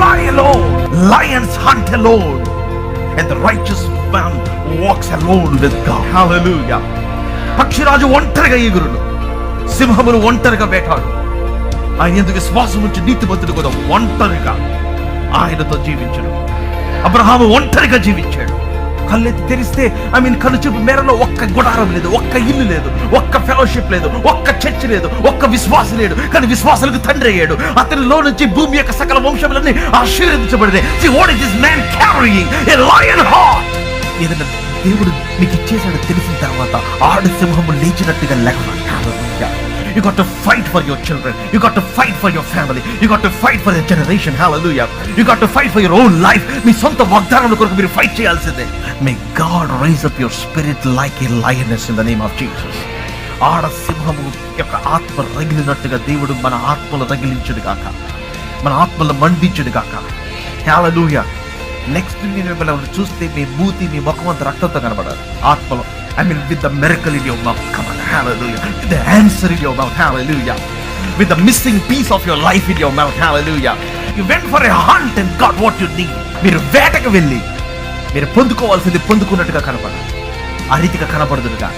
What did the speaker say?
fly alone. Lions hunt alone. And the righteous man walks alone with God. Hallelujah. పక్షిరాజు ఒంటరిగా ఎగురును సింహములు ఒంటరిగా వేటాడు ఆయన ఎందుకు విశ్వాసం ఉంచి నీతిమంతుడు కూడా ఒంటరిగా ఆయనతో జీవించడు అబ్రహాము ఒంటరిగా జీవించాడు కళ్ళెత్తి తెరిస్తే ఐ మీన్ కళ్ళు చూపు మేరలో ఒక్క గుడారం లేదు ఒక్క ఇల్లు లేదు ఒక్క ఫెలోషిప్ లేదు ఒక్క చర్చ్ లేదు ఒక్క విశ్వాసం లేడు కానీ విశ్వాసాలకు తండ్రి అయ్యాడు. అతనిలో నుంచి భూమి యొక్క సకల వంశములన్నీ ఆశీర్వదించబడినాయి. See what is this man carrying? A lion ఏదైనా దేవుడు మీకు ఇచ్చేసాడు తెలిసిన తర్వాత ఆడు సింహము లేచినట్టుగా లేకుండా You got to fight for your children. You got to fight for your family. You got to fight for your generation. Hallelujah. You got to fight for your own life. మీ సొంత వాగ్దానం కొరకు మీరు ఫైట్ చేయాల్సిందే may God raise up your spirit like a lioness in the name of Jesus ఆడ సింహము యొక్క ఆత్మ రగిలినట్టుగా దేవుడు మన ఆత్మలు రగిలించుడు కాక మన ఆత్మలు మండించుడు కాక హల్లెలూయా నెక్స్ట్ నేను మిమ్మల్ని చూస్తే మీ మూతి మీ ముఖం అంత రక్తంతో కనబడాలి. ఆత్మలో I mean with the miracle in your mouth come on hallelujah the answer in your mouth hallelujah with the missing piece of your life in your mouth hallelujah you went for a hunt and got what you need మీరు వేటకు వెళ్ళి మీరు పొందుకోవాల్సింది పొందుకున్నట్టుగా కనపడాలి. ఆ రీతిగా కనపడదుగా